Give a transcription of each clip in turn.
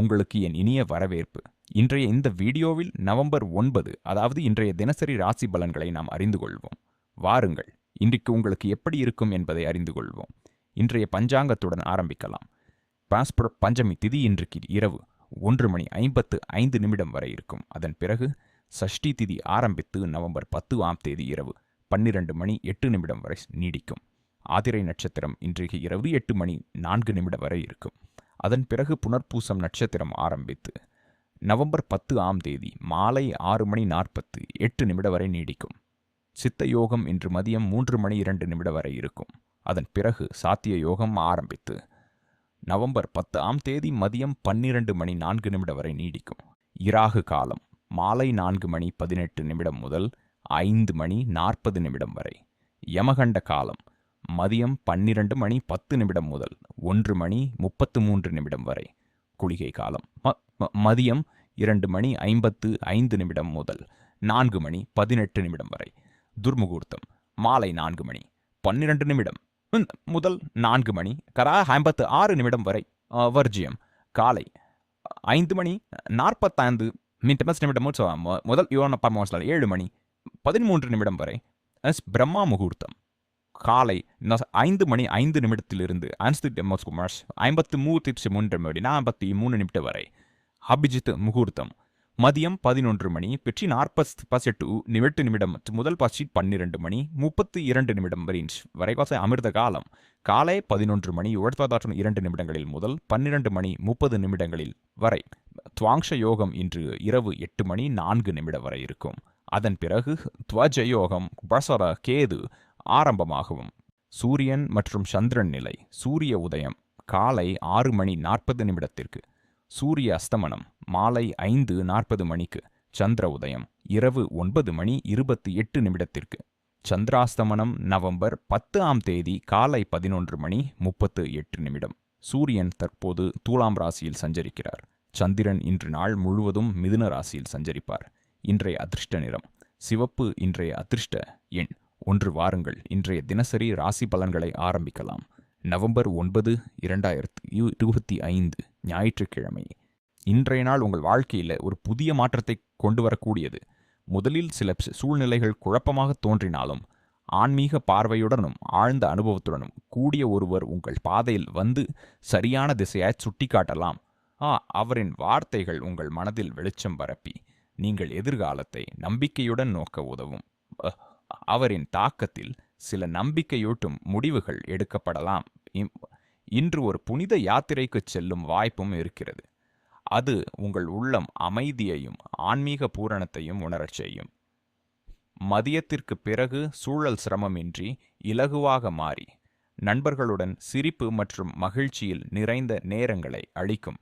உங்களுக்கு என் இனிய வரவேற்பு. இன்றைய இந்த வீடியோவில் நவம்பர் ஒன்பது அதாவது இன்றைய தினசரி ராசி பலன்களை நாம் அறிந்து கொள்வோம். வாருங்கள் இன்றைக்கு உங்களுக்கு எப்படி இருக்கும் என்பதை அறிந்து கொள்வோம். இன்றைய பஞ்சாங்கத்துடன் ஆரம்பிக்கலாம். பாஸ்புர பஞ்சமி திதி இன்றைக்கு இரவு ஒன்று மணி ஐம்பத்து ஐந்து நிமிடம் வரை இருக்கும். அதன் பிறகு சஷ்டி திதி ஆரம்பித்து நவம்பர் பத்து ஆம் தேதி இரவு பன்னிரண்டு மணி எட்டு நிமிடம் வரை நீடிக்கும். ஆதிரை நட்சத்திரம் இன்றைக்கு இரவு எட்டு மணி நான்கு நிமிடம் வரை இருக்கும். அதன் பிறகு புனர்பூசம் நட்சத்திரம் ஆரம்பித்து நவம்பர் பத்து ஆம் தேதி மாலை ஆறு மணி நாற்பத்து எட்டு நிமிடம் வரை நீடிக்கும். சித்த யோகம் இன்று மதியம் மூன்று மணி இரண்டு நிமிடம் வரை இருக்கும். அதன் பிறகு சாத்திய யோகம் ஆரம்பித்து நவம்பர் பத்து ஆம் தேதி மதியம் பன்னிரண்டு மணி நான்கு நிமிடம் வரை நீடிக்கும். இராகு காலம் மாலை நான்கு மணி பதினெட்டு நிமிடம் முதல் ஐந்து மணி நாற்பது நிமிடம் வரை. யமகண்ட காலம் மதியம் பன்னிரண்டு மணி பத்து நிமிடம் முதல் ஒன்று மணி முப்பத்து மூன்று நிமிடம் வரை குளிகை காலம். மதியம் இரண்டு மணி ஐம்பத்து ஐந்து நிமிடம் முதல் நான்கு மணி பதினெட்டு நிமிடம் வரை துர்முகூர்த்தம். மாலை நான்கு மணி பன்னிரண்டு நிமிடம். முதல் நான்கு மணி கரா ஐம்பத்து ஆறு நிமிடம் வரை வர்ஜியம். காலை ஐந்து மணி நாற்பத்தைந்து மின்டமஸ் நிமிடம் முதல் யோன பர்மோஸ்ல ஏழு மணி பதிமூன்று நிமிடம் வரை எஸ் பிரம்மா முகூர்த்தம். காலை ஐந்து மணி ஐந்து நிமிடத்திலிருந்து அன்ஸ்து ஐம்பத்து மூத்தி மூன்று மணி நாற்பத்தி மூணு நிமிடம் வரை. அபிஜித் முகூர்த்தம். மதியம் பதினொன்று மணி பெற்றி நாற்பது பசெட்டு நிமிட்டு நிமிடம் முதல் பசி பன்னிரண்டு மணி முப்பத்தி இரண்டு நிமிடம் வரை வரைகாச அமிர்த காலம். காலை பதினொன்று மணி ஒழுப்பதாற்றும் இரண்டு நிமிடங்களில் முதல் பன்னிரண்டு மணி முப்பது நிமிடங்களில் வரை. துவாங்ஷ யோகம் இன்று இரவு எட்டு மணி நான்கு நிமிடம் வரை இருக்கும். அதன் பிறகு துவஜ யோகம் பசர கேது ஆரம்பமாகவும். சூரியன் மற்றும் சந்திரன் நிலை சூரிய உதயம் காலை ஆறு மணி நாற்பது நிமிடத்திற்கு. சூரிய அஸ்தமனம் மாலை ஐந்து நாற்பது மணிக்கு. சந்திர உதயம் இரவு ஒன்பது மணி இருபத்தி எட்டு நிமிடத்திற்கு. சந்திராஸ்தமனம் நவம்பர் பத்து ஆம் தேதி காலை பதினொன்று மணி முப்பத்து எட்டு நிமிடம். சூரியன் தற்போது தூலாம் ராசியில் சஞ்சரிக்கிறார். சந்திரன் இன்று நாள் முழுவதும் மிதுன ராசியில் சஞ்சரிப்பார். இன்றைய அதிர்ஷ்ட நிறம் சிவப்பு இன்றைய அதிர்ஷ்ட எண். ஒன்று வாருங்கள். இன்றைய தினசரி ராசி பலன்களை ஆரம்பிக்கலாம். நவம்பர் ஒன்பது இரண்டாயிரத்து இருபத்தி ஐந்து ஞாயிற்றுக்கிழமை. இன்றைய நாள் உங்கள் வாழ்க்கையில் ஒரு புதிய மாற்றத்தை கொண்டு வரக்கூடியது. முதலில் சில சூழ்நிலைகள் குழப்பமாக தோன்றினாலும் ஆன்மீக பார்வையுடனும் ஆழ்ந்த அனுபவத்துடனும் கூடிய ஒருவர் உங்கள் பாதையில் வந்து சரியான திசையாய் சுட்டிக்காட்டலாம். ஆ அவரின் வார்த்தைகள் உங்கள் மனதில் வெளிச்சம் பரப்பி நீங்கள் எதிர்காலத்தை நம்பிக்கையுடன் நோக்க உதவும். அவரின் தாக்கத்தில் சில நம்பிக்கையூட்டும் முடிவுகள் எடுக்கப்படலாம். இம்- இன்று ஒரு புனித யாத்திரைக்கு செல்லும் வாய்ப்பும் இருக்கிறது. அது உங்கள் உள்ளம் அமைதியையும் ஆன்மீக பூரணத்தையும் உணரச் செய்யும். மதியத்திற்கு பிறகு சூழல் சிரமமின்றி இலகுவாக மாறி நண்பர்களுடன் சிரிப்பு மற்றும் மகிழ்ச்சியில் நிறைந்த நேரங்களை அளிக்கும்.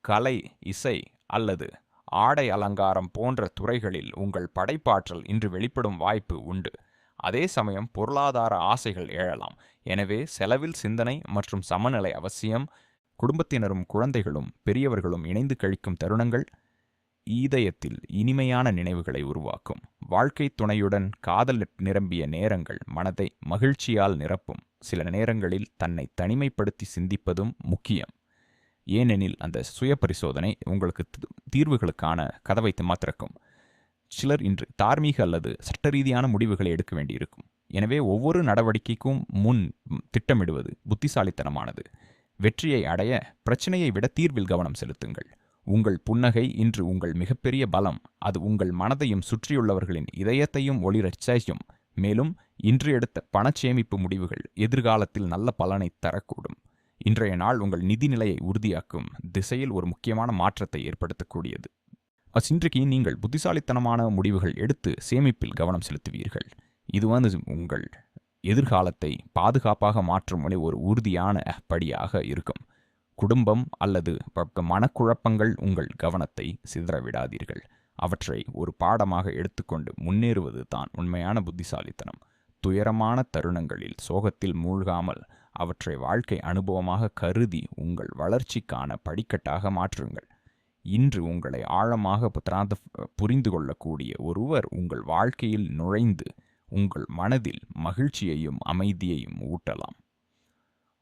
கலை இசை அல்லது ஆடை அலங்காரம் போன்ற துறைகளில் உங்கள் படைப்பாற்றல் இன்று வெளிப்படும் வாய்ப்பு உண்டு. அதே சமயம் பொருளாதார ஆசைகள் எழலாம். எனவே செலவில் சிந்தனை மற்றும் சமநிலை அவசியம் குடும்பத்தினரும் குழந்தைகளும் பெரியவர்களும் இணைந்து கழிக்கும் தருணங்கள் ஈதயத்தில் இனிமையான நினைவுகளை உருவாக்கும். வாழ்க்கை துணையுடன் காதல் நிரம்பிய நேரங்கள் மனதை மகிழ்ச்சியால் நிரப்பும். சில நேரங்களில் தன்னை தனிமைப்படுத்தி சிந்திப்பதும் முக்கியம். ஏனெனில் அந்த சுய பரிசோதனை உங்களுக்கு தீர்வுகளுக்கான கதவை திறக்கும் சிலர் இன்று தார்மீக அல்லது சட்டரீதியான முடிவுகளை எடுக்க வேண்டியிருக்கும். எனவே ஒவ்வொரு நடவடிக்கைக்கும் முன் திட்டமிடுவது புத்திசாலித்தனமானது. வெற்றியை அடைய பிரச்சனையை விட தீர்வில் கவனம் செலுத்துங்கள். உங்கள் புன்னகை இன்று உங்கள் மிகப்பெரிய பலம். அது உங்கள் மனதையும் சுற்றியுள்ளவர்களின் இதயத்தையும் ஒளிரச் செய்யும் மேலும் இன்று எடுத்த பணச்சேமிப்பு முடிவுகள் எதிர்காலத்தில் நல்ல பலனை தரக்கூடும். இன்றைய நாள் உங்கள் நிதி நிலையை உறுதியாக்கும் திசையில் ஒரு முக்கியமான மாற்றத்தை ஏற்படுத்தக்கூடியது. அஸ் இன்றைக்கு நீங்கள் புத்திசாலித்தனமான முடிவுகள் எடுத்து சேமிப்பில் கவனம் செலுத்துவீர்கள். இது வந்து உங்கள் எதிர்காலத்தை பாதுகாப்பாக மாற்றும் ஒரு- ஒரு உறுதியான படியாக இருக்கும். குடும்பம் அல்லது மனக்குழப்பங்கள் உங்கள் கவனத்தை சிதற விடாதீர்கள் அவற்றை ஒரு பாடமாக எடுத்துக்கொண்டு முன்னேறுவது தான் உண்மையான புத்திசாலித்தனம். துயரமான தருணங்களில் சோகத்தில் மூழ்காமல் அவற்றை வாழ்க்கை அனுபவமாக கருதி உங்கள் வளர்ச்சிக்கான படிக்கட்டாக மாற்றுங்கள். இன்று உங்களை ஆழமாக புத்திராந்த புரிந்து கொள்ளக்கூடிய ஒருவர் உங்கள் வாழ்க்கையில் நுழைந்து உங்கள் மனதில் மகிழ்ச்சியையும் அமைதியையும் ஊட்டலாம்.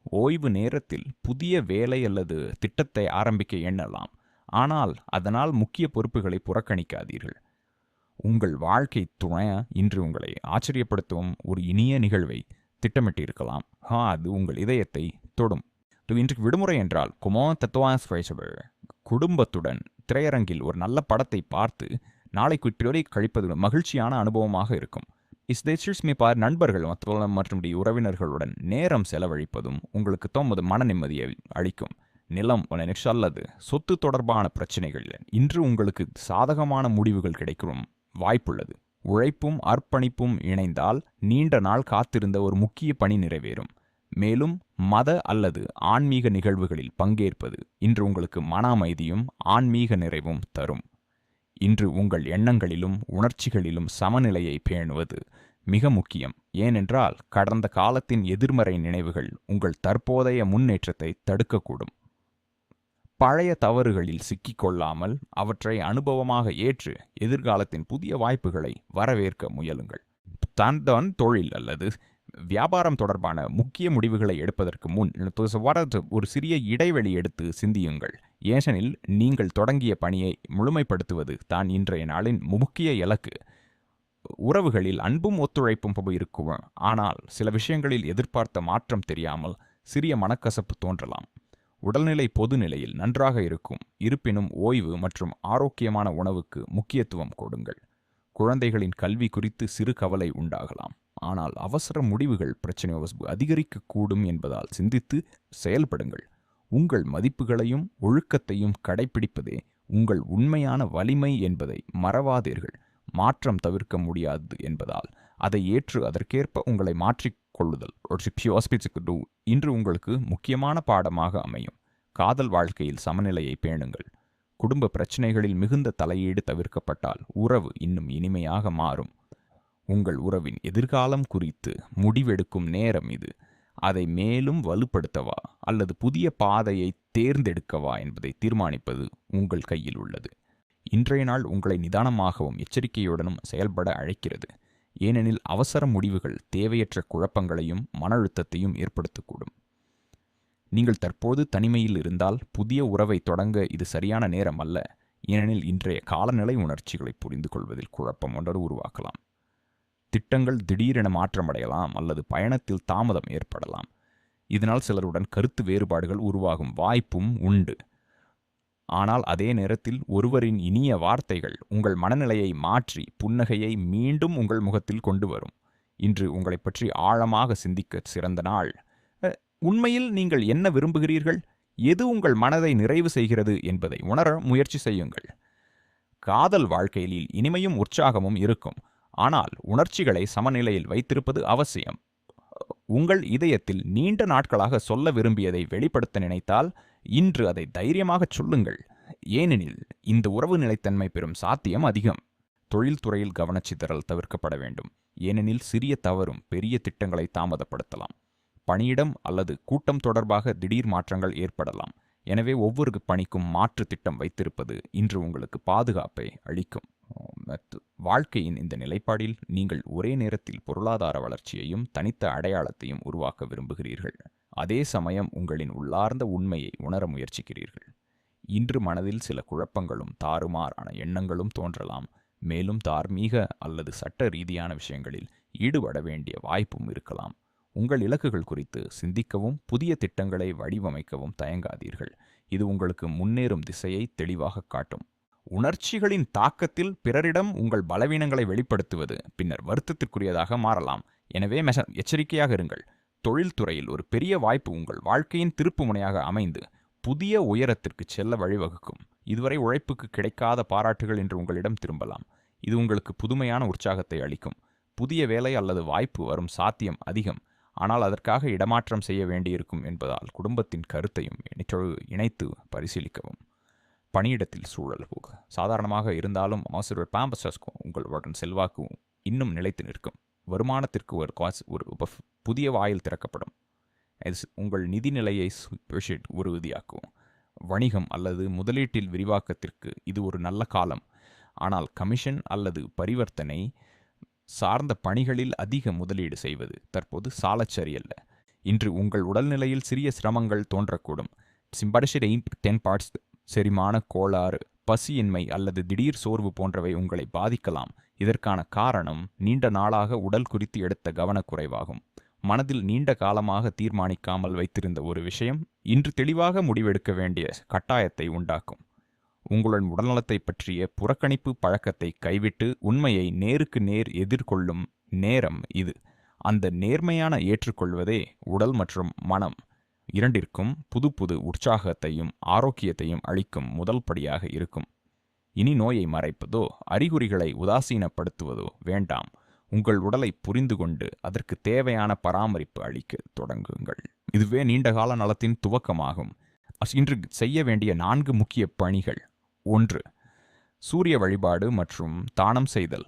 ஓய்வு நேரத்தில் புதிய வேலை அல்லது திட்டத்தை ஆரம்பிக்க எண்ணலாம். ஆனால் அதனால் முக்கிய பொறுப்புகளை புறக்கணிக்காதீர்கள். உங்கள் வாழ்க்கை துணைய? இன்று உங்களை ஆச்சரியப்படுத்தும் ஒரு இனிய நிகழ்வை திட்டமிட்டிருக்கலாம். ஹா அது உங்கள் இதயத்தை தொடும். இது இன்றைக்கு விடுமுறை என்றால் குமோ தத்துவாஸ் வைசபிள் குடும்பத்துடன் திரையரங்கில் ஒரு நல்ல படத்தை பார்த்து நாளை குற்றியோரை கழிப்பது மகிழ்ச்சியான அனுபவமாக இருக்கும். இஸ்தேச்சிஸ்மிப்பார் நண்பர்கள் மற்றும் மற்றும் உறவினர்களுடன் நேரம் செலவழிப்பதும் உங்களுக்கு தோம்பது மன நிம்மதியை அளிக்கும். நிலம் நினைச்சு அல்லது சொத்து தொடர்பான பிரச்சனைகள். இன்று உங்களுக்கு சாதகமான முடிவுகள் கிடைக்கும் வாய்ப்புள்ளது. உழைப்பும் அர்ப்பணிப்பும் இணைந்தால் நீண்ட நாள் காத்திருந்த ஒரு முக்கிய பணி நிறைவேறும். மேலும் மத அல்லது ஆன்மீக நிகழ்வுகளில் பங்கேற்பது இன்று உங்களுக்கு மன அமைதியும் ஆன்மீக நிறைவும் தரும். இன்று உங்கள் எண்ணங்களிலும் உணர்ச்சிகளிலும் சமநிலையை பேணுவது மிக முக்கியம். ஏனென்றால் கடந்த காலத்தின் எதிர்மறை நினைவுகள் உங்கள் தற்போதைய முன்னேற்றத்தை தடுக்கக்கூடும். பழைய தவறுகளில் சிக்கிக்கொள்ளாமல் அவற்றை அனுபவமாக ஏற்று எதிர்காலத்தின் புதிய வாய்ப்புகளை வரவேற்க முயலுங்கள். தான் தொழில் அல்லது வியாபாரம் தொடர்பான முக்கிய முடிவுகளை எடுப்பதற்கு முன் ஒரு சிறிய இடைவெளி எடுத்து சிந்தியுங்கள். ஏனெனில் நீங்கள் தொடங்கிய பணியை முழுமைப்படுத்துவது தான் இன்றைய நாளின் முக்கிய இலக்கு. உறவுகளில் அன்பும் ஒத்துழைப்பும் இருக்கும். ஆனால் சில விஷயங்களில் எதிர்பார்த்த மாற்றம் தெரியாமல் சிறிய மனக்கசப்பு தோன்றலாம். உடல்நிலை பொதுநிலையில் நன்றாக இருக்கும் இருப்பினும் ஓய்வு மற்றும் ஆரோக்கியமான உணவுக்கு முக்கியத்துவம் கொடுங்கள். குழந்தைகளின் கல்வி குறித்து சிறு கவலை உண்டாகலாம். ஆனால் அவசர முடிவுகள் பிரச்சனை அதிகரிக்கக்கூடும் என்பதால் சிந்தித்து செயல்படுங்கள். உங்கள் மதிப்புகளையும் ஒழுக்கத்தையும் கடைபிடிப்பதே உங்கள் உண்மையான வலிமை என்பதை மறவாதீர்கள். மாற்றம் தவிர்க்க முடியாது என்பதால் அதை ஏற்று அதற்கேற்ப உங்களை மாற்றிக் கொள்ளுதல். இன்று உங்களுக்கு முக்கியமான பாடமாக அமையும். காதல் வாழ்க்கையில் சமநிலையை பேணுங்கள். குடும்ப பிரச்சனைகளில் மிகுந்த தலையீடு தவிர்க்கப்பட்டால் உறவு இன்னும் இனிமையாக மாறும். உங்கள் உறவின் எதிர்காலம் குறித்து முடிவெடுக்கும் நேரம் இது. அதை மேலும் வலுப்படுத்தவா அல்லது புதிய பாதையை தேர்ந்தெடுக்கவா என்பதை தீர்மானிப்பது உங்கள் கையில் உள்ளது. இன்றைய நாள் உங்களை நிதானமாகவும் எச்சரிக்கையுடனும் செயல்பட அழைக்கிறது. ஏனெனில் அவசர முடிவுகள் தேவையற்ற குழப்பங்களையும் மன அழுத்தத்தையும் ஏற்படுத்தக்கூடும். நீங்கள் தற்போது தனிமையில் இருந்தால் புதிய உறவை தொடங்க இது சரியான நேரம் அல்ல. ஏனெனில் இன்றைய காலநிலை உணர்ச்சிகளை புரிந்து கொள்வதில் குழப்பம் ஒன்று உருவாக்கலாம். திட்டங்கள் திடீரென மாற்றமடையலாம் அல்லது பயணத்தில் தாமதம் ஏற்படலாம். இதனால் சிலருடன் கருத்து வேறுபாடுகள் உருவாகும் வாய்ப்பும் உண்டு. ஆனால் அதே நேரத்தில் ஒருவரின் இனிய வார்த்தைகள் உங்கள் மனநிலையை மாற்றி புன்னகையை மீண்டும் உங்கள் முகத்தில் கொண்டு வரும். இன்று உங்களை பற்றி ஆழமாக சிந்திக்க சிறந்த நாள். உண்மையில் நீங்கள் என்ன விரும்புகிறீர்கள்? எது உங்கள் மனதை நிறைவு செய்கிறது என்பதை உணர முயற்சி செய்யுங்கள். காதல் வாழ்க்கையில் இனிமையும் உற்சாகமும் இருக்கும். ஆனால் உணர்ச்சிகளை சமநிலையில் வைத்திருப்பது அவசியம். உங்கள் இதயத்தில் நீண்ட நாட்களாக சொல்ல விரும்பியதை வெளிப்படுத்த நினைத்தால் இன்று அதை தைரியமாகச் சொல்லுங்கள். ஏனெனில் இந்த உறவு நிலைத்தன்மை பெறும் சாத்தியம் அதிகம். தொழில்துறையில் கவனச்சிதறல் தவிர்க்கப்பட வேண்டும். ஏனெனில் சிறிய தவறும் பெரிய திட்டங்களை தாமதப்படுத்தலாம். பணியிடம் அல்லது கூட்டம் தொடர்பாக திடீர் மாற்றங்கள் ஏற்படலாம். எனவே ஒவ்வொரு பணிக்கும் மாற்று திட்டம் வைத்திருப்பது இன்று உங்களுக்கு பாதுகாப்பை அளிக்கும். வாழ்க்கையின் இந்த நிலைப்பாடில் நீங்கள் ஒரே நேரத்தில் பொருளாதார வளர்ச்சியையும் தனித்த அடையாளத்தையும் உருவாக்க விரும்புகிறீர்கள். அதே சமயம் உங்களின் உள்ளார்ந்த உண்மையை உணர முயற்சிக்கிறீர்கள். இன்று மனதில் சில குழப்பங்களும் தாறுமாறான எண்ணங்களும் தோன்றலாம். மேலும் தார்மீக அல்லது சட்ட ரீதியான விஷயங்களில் ஈடுபட வேண்டிய வாய்ப்பும் இருக்கலாம். உங்கள் இலக்குகள் குறித்து சிந்திக்கவும் புதிய திட்டங்களை வடிவமைக்கவும் தயங்காதீர்கள். இது உங்களுக்கு முன்னேறும் திசையை தெளிவாக காட்டும். உணர்ச்சிகளின் தாக்கத்தில் பிறரிடம் உங்கள் பலவீனங்களை வெளிப்படுத்துவது பின்னர் வருத்தத்திற்குரியதாக மாறலாம். எனவே மெச எச்சரிக்கையாக இருங்கள். தொழில்துறையில் ஒரு பெரிய வாய்ப்பு உங்கள் வாழ்க்கையின் திருப்பு முனையாக அமைந்து புதிய உயரத்திற்கு செல்ல வழிவகுக்கும். இதுவரை உழைப்புக்கு கிடைக்காத பாராட்டுகள் என்று உங்களிடம் திரும்பலாம். இது உங்களுக்கு புதுமையான உற்சாகத்தை அளிக்கும். புதிய வேலை அல்லது வாய்ப்பு வரும் சாத்தியம் அதிகம். ஆனால் அதற்காக இடமாற்றம் செய்ய வேண்டியிருக்கும் என்பதால் குடும்பத்தின் கருத்தையும் இணைத்து பரிசீலிக்கவும். பணியிடத்தில் சூழல் போக. சாதாரணமாக இருந்தாலும் ஆசிரியர் பாம்பஸஸ்க்கும் உங்கள் செல்வாக்கும் இன்னும் நிலைத்து நிற்கும். வருமானத்திற்கு ஒரு காசு ஒரு புதிய வாயில் திறக்கப்படும். உங்கள் நிதி நிலையை உறுதியாக்கும் வணிகம் அல்லது முதலீட்டில் விரிவாக்கத்திற்கு இது ஒரு நல்ல காலம். ஆனால் கமிஷன் அல்லது பரிவர்த்தனை சார்ந்த பணிகளில் அதிக முதலீடு செய்வது தற்போது சாலச்சரியல்ல. இன்று உங்கள் உடல்நிலையில் சிறிய சிரமங்கள் தோன்றக்கூடும். சிம்படிஷிட் டென் பார்ட்ஸ் செரிமான கோளாறு பசியின்மை அல்லது திடீர் சோர்வு போன்றவை உங்களை பாதிக்கலாம். இதற்கான காரணம் நீண்ட நாளாக உடல் குறித்து எடுத்த கவனக்குறைவாகும். மனதில் நீண்ட காலமாக தீர்மானிக்காமல் வைத்திருந்த ஒரு விஷயம் இன்று தெளிவாக முடிவெடுக்க வேண்டிய கட்டாயத்தை உண்டாக்கும். உங்களுடன் உடல்நலத்தை பற்றிய புறக்கணிப்பு பழக்கத்தை கைவிட்டு உண்மையை நேருக்கு நேர் எதிர்கொள்ளும் நேரம் இது. அந்த நேர்மையான ஏற்றுக்கொள்வதே உடல் மற்றும் மனம் இரண்டிற்கும் புது புது உற்சாகத்தையும் ஆரோக்கியத்தையும் அளிக்கும் முதல் படியாக இருக்கும். இனி நோயை மறைப்பதோ அறிகுறிகளை உதாசீனப்படுத்துவதோ வேண்டாம். உங்கள் உடலை புரிந்து கொண்டு அதற்கு தேவையான பராமரிப்பு அளிக்க தொடங்குங்கள். இதுவே நீண்டகால நலத்தின் துவக்கமாகும். இன்று செய்ய வேண்டிய நான்கு முக்கிய பணிகள். ஒன்று சூரிய வழிபாடு மற்றும் தானம் செய்தல்.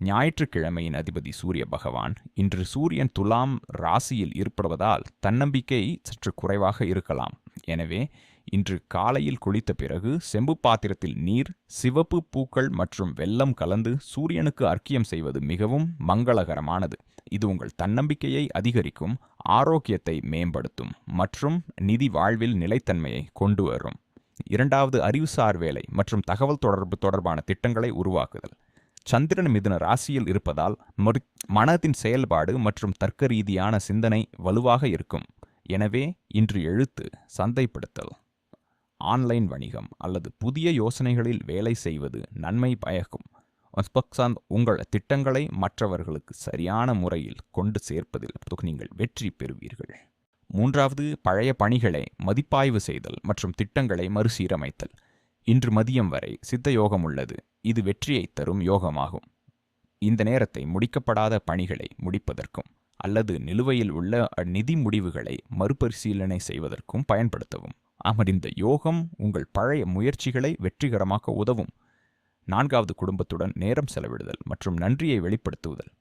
ஞாயிற்றுக்கிழமையின் அதிபதி சூரிய பகவான் இன்று சூரியன் துலாம் ராசியில் இருப்பதால் தன்னம்பிக்கை சற்று குறைவாக இருக்கலாம். எனவே இன்று காலையில் குளித்த பிறகு செம்பு பாத்திரத்தில் நீர் சிவப்பு பூக்கள் மற்றும் வெல்லம் கலந்து சூரியனுக்கு அர்க்கியம் செய்வது மிகவும் மங்களகரமானது. இது உங்கள் தன்னம்பிக்கையை அதிகரிக்கும் ஆரோக்கியத்தை மேம்படுத்தும் மற்றும் நிதி வாழ்வில் நிலைத்தன்மையை கொண்டு வரும். இரண்டாவது அறிவுசார் வேலை மற்றும் தகவல் தொடர்பு தொடர்பான திட்டங்களை உருவாக்குதல். சந்திரன் மிதுன ராசியில் இருப்பதால் மனதின் செயல்பாடு மற்றும் தர்க்க ரீதியான சிந்தனை வலுவாக இருக்கும். எனவே இன்று எழுத்து சந்தைப்படுத்தல். ஆன்லைன் வணிகம் அல்லது புதிய யோசனைகளில் வேலை செய்வது நன்மை பயக்கும். உங்கள் திட்டங்களை மற்றவர்களுக்கு சரியான முறையில் கொண்டு சேர்ப்பதில் நீங்கள் வெற்றி பெறுவீர்கள். மூன்றாவது பழைய பணிகளை மதிப்பாய்வு செய்தல் மற்றும் திட்டங்களை மறுசீரமைத்தல். இன்று மதியம் வரை சித்த யோகம் உள்ளது. இது வெற்றியை தரும் யோகமாகும். இந்த நேரத்தை முடிக்கப்படாத பணிகளை முடிப்பதற்கும் அல்லது நிலுவையில் உள்ள நிதி முடிவுகளை மறுபரிசீலனை செய்வதற்கும் பயன்படுத்தவும். அமர்ந்த யோகம் உங்கள் பழைய முயற்சிகளை வெற்றிகரமாக்க உதவும். நான்காவது குடும்பத்துடன் நேரம் செலவிடுதல் மற்றும் நன்றியை வெளிப்படுத்துவதல்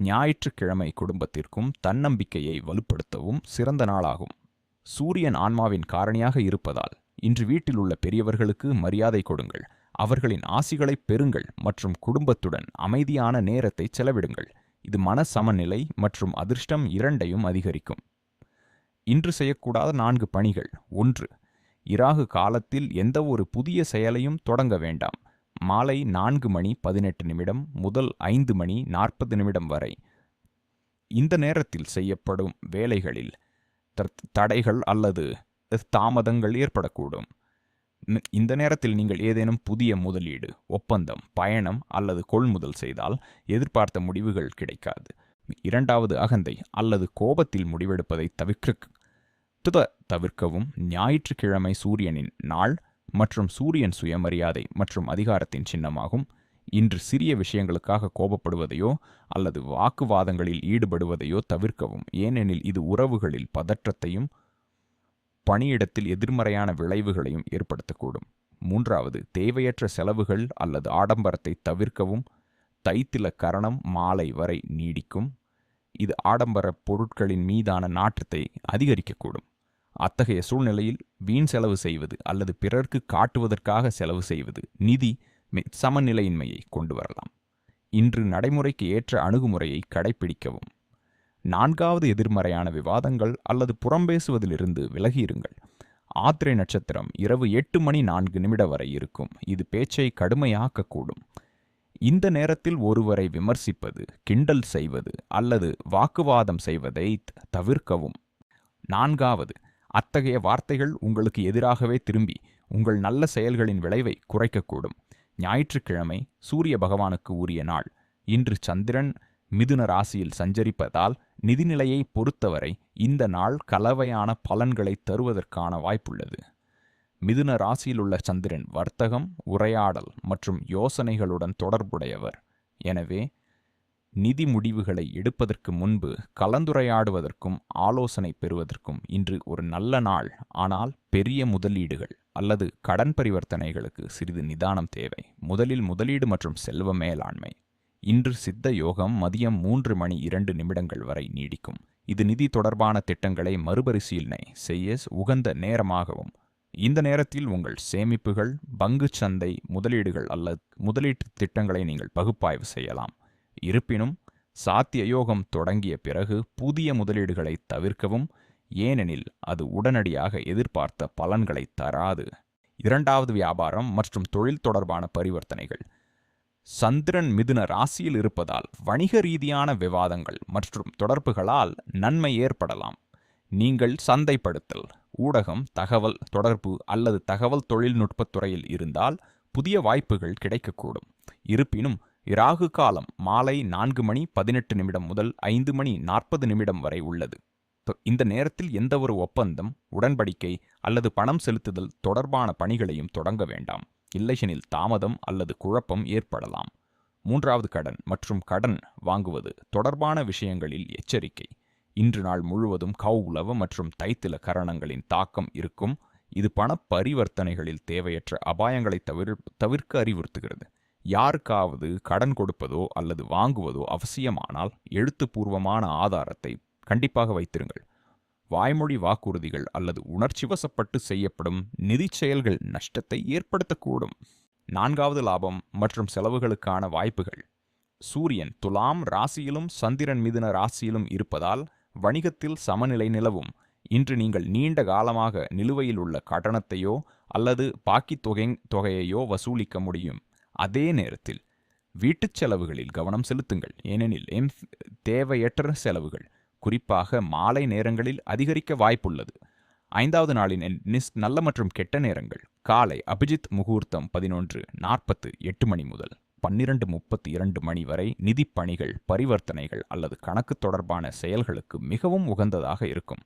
ஞாயிற்றுக்கிழமை குடும்பத்திற்கும் தன்னம்பிக்கையை வலுப்படுத்தவும் சிறந்த நாளாகும். சூரியன் ஆன்மாவின் காரணியாக இருப்பதால் இன்று வீட்டில் உள்ள பெரியவர்களுக்கு மரியாதை கொடுங்கள். அவர்களின் ஆசிகளை பெறுங்கள் மற்றும் குடும்பத்துடன் அமைதியான நேரத்தை செலவிடுங்கள். இது மன சமநிலை மற்றும் அதிர்ஷ்டம் இரண்டையும் அதிகரிக்கும். இன்று செய்யக்கூடாத நான்கு பணிகள். ஒன்று இராகு காலத்தில் எந்த ஒரு புதிய செயலையும் தொடங்க வேண்டாம். மாலை நான்கு மணி பதினெட்டு நிமிடம் முதல் ஐந்து மணி நாற்பது நிமிடம் வரை. இந்த நேரத்தில் செய்யப்படும் வேலைகளில் தடைகள் அல்லது தாமதங்கள் ஏற்படக்கூடும். இந்த நேரத்தில் நீங்கள் ஏதேனும் புதிய முதலீடு ஒப்பந்தம் பயணம் அல்லது கொள்முதல் செய்தால் எதிர்பார்த்த முடிவுகள் கிடைக்காது. இரண்டாவது அகந்தை அல்லது கோபத்தில் முடிவெடுப்பதை தவிர்க்க தவிர்க்கவும் ஞாயிற்றுக்கிழமை சூரியனின் நாள் மற்றும் சூரியன் சுயமரியாதை மற்றும் அதிகாரத்தின் சின்னமாகும். இன்று சிறிய விஷயங்களுக்காக கோபப்படுவதையோ அல்லது வாக்குவாதங்களில் ஈடுபடுவதையோ தவிர்க்கவும். ஏனெனில் இது உறவுகளில் பதற்றத்தையும் பணியிடத்தில் எதிர்மறையான விளைவுகளையும் ஏற்படுத்தக்கூடும். மூன்றாவது தேவையற்ற செலவுகள் அல்லது ஆடம்பரத்தை தவிர்க்கவும். தைத்தில கரணம் மாலை வரை நீடிக்கும். இது ஆடம்பர பொருட்களின் மீதான நாற்றத்தை அதிகரிக்கக்கூடும். அத்தகைய சூழ்நிலையில் வீண் செலவு செய்வது அல்லது பிறர்க்கு காட்டுவதற்காக செலவு செய்வது நிதி சமநிலையின்மையை கொண்டு வரலாம். இன்று நடைமுறைக்கு ஏற்ற அணுகுமுறையை கடைபிடிக்கவும் நான்காவது எதிர்மறையான விவாதங்கள் அல்லது புறம்பேசுவதிலிருந்து விலகியிருங்கள். ஆத்திரை நட்சத்திரம் இரவு எட்டு மணி நான்கு நிமிட வரை இருக்கும். இது பேச்சை கடுமையாக்கக்கூடும். இந்த நேரத்தில் ஒருவரை விமர்சிப்பது கிண்டல் செய்வது அல்லது வாக்குவாதம் செய்வதை தவிர்க்கவும். நான்காவது அத்தகைய வார்த்தைகள் உங்களுக்கு எதிராகவே திரும்பி உங்கள் நல்ல செயல்களின் விளைவை குறைக்கக்கூடும். ஞாயிற்றுக்கிழமை சூரிய பகவானுக்கு உரிய நாள். இன்று சந்திரன் மிதுன ராசியில் சஞ்சரிப்பதால் நிதிநிலையை பொறுத்தவரை இந்த நாள் கலவையான பலன்களை தருவதற்கான வாய்ப்புள்ளது. மிதுன ராசியில் உள்ள சந்திரன் வர்த்தகம் உரையாடல் மற்றும் யோசனைகளுடன் தொடர்புடையவர். எனவே நிதி முடிவுகளை எடுப்பதற்கு முன்பு கலந்துரையாடுவதற்கும் ஆலோசனை பெறுவதற்கும் இன்று ஒரு நல்ல நாள். ஆனால் பெரிய முதலீடுகள் அல்லது கடன் பரிவர்த்தனைகளுக்கு சிறிது நிதானம் தேவை. முதலில் முதலீடு மற்றும் செல்வ மேலாண்மை. இன்று சித்த யோகம் மதியம் மூன்று மணி இரண்டு நிமிடங்கள் வரை நீடிக்கும். இது நிதி தொடர்பான திட்டங்களை மறுபரிசீலனை செய்ய உகந்த நேரமாகவும் இந்த நேரத்தில் உங்கள் சேமிப்புகள் பங்கு சந்தை முதலீடுகள் அல்லது முதலீட்டு திட்டங்களை நீங்கள் பகுப்பாய்வு செய்யலாம். இருப்பினும் சாத்திய யோகம் தொடங்கிய பிறகு புதிய முதலீடுகளை தவிர்க்கவும் ஏனெனில் அது உடனடியாக எதிர்பார்த்த பலன்களை தராது. இரண்டாவது வியாபாரம் மற்றும் தொழில் தொடர்பான பரிவர்த்தனைகள். சந்திரன் மிதுன ராசியில் இருப்பதால் வணிக ரீதியான விவாதங்கள் மற்றும் தொடர்புகளால் நன்மை ஏற்படலாம். நீங்கள் சந்தைப்படுத்தல் ஊடகம் தகவல் தொடர்பு அல்லது தகவல் தொழில்நுட்பத் துறையில் இருந்தால் புதிய வாய்ப்புகள் கிடைக்கக்கூடும். இருப்பினும் இராகு காலம் மாலை நான்கு மணி பதினெட்டு நிமிடம் முதல் ஐந்து மணி நாற்பது நிமிடம் வரை உள்ளது. இந்த நேரத்தில் எந்தவொரு ஒப்பந்தம் உடன்படிக்கை அல்லது பணம் செலுத்துதல் தொடர்பான பணிகளையும் தொடங்க வேண்டாம். இல்லையெனில் தாமதம் அல்லது குழப்பம் ஏற்படலாம். மூன்றாவது கடன் மற்றும் கடன் வாங்குவது தொடர்பான விஷயங்களில் எச்சரிக்கை. இன்று நாள் முழுவதும் கௌலவ மற்றும் தைத்தில கரணங்களின் தாக்கம் இருக்கும். இது பண பரிவர்த்தனைகளில் தேவையற்ற அபாயங்களை தவிர தவிர்க்க அறிவுறுத்துகிறது. யாருக்காவது கடன் கொடுப்பதோ அல்லது வாங்குவதோ அவசியமானால் எழுத்துப்பூர்வமான ஆதாரத்தை கண்டிப்பாக வைத்திருங்கள். வாய்மொழி வாக்குறுதிகள் அல்லது உணர்ச்சிவசப்பட்டு செய்யப்படும் நிதி செயல்கள் நஷ்டத்தை ஏற்படுத்தக்கூடும். நான்காவது லாபம் மற்றும் செலவுகளுக்கான வாய்ப்புகள். சூரியன் துலாம் ராசியிலும் சந்திரன் மிதுன ராசியிலும் இருப்பதால் வணிகத்தில் சமநிலை நிலவும். இன்று நீங்கள் நீண்ட காலமாக நிலுவையில் உள்ள கட்டணத்தையோ அல்லது பாக்கி தொகை தொகையையோ வசூலிக்க முடியும். அதே நேரத்தில் வீட்டுச் செலவுகளில் கவனம் செலுத்துங்கள். ஏனெனில் எம் தேவையற்ற செலவுகள் குறிப்பாக மாலை நேரங்களில் அதிகரிக்க வாய்ப்புள்ளது. ஐந்தாவது நாளின் நிஸ் நல்ல மற்றும் கெட்ட நேரங்கள். காலை அபிஜித் முகூர்த்தம் பதினொன்று நாற்பத்து எட்டு மணி முதல் பன்னிரண்டு முப்பத்தி இரண்டு மணி வரை நிதி பணிகள் பரிவர்த்தனைகள் அல்லது கணக்கு தொடர்பான செயல்களுக்கு மிகவும் உகந்ததாக இருக்கும்.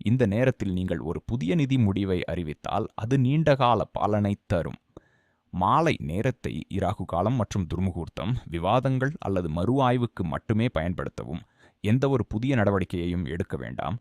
இந்த நேரத்தில் நீங்கள் ஒரு புதிய நிதி முடிவை அறிவித்தால் அது நீண்டகால பலனை தரும். மாலை நேரத்தை இராகு காலம் மற்றும் துர்முகூர்த்தம் விவாதங்கள் அல்லது மறு ஆய்வுக்கு மட்டுமே பயன்படுத்தவும் எந்தவொரு புதிய நடவடிக்கையையும் எடுக்க வேண்டாம்.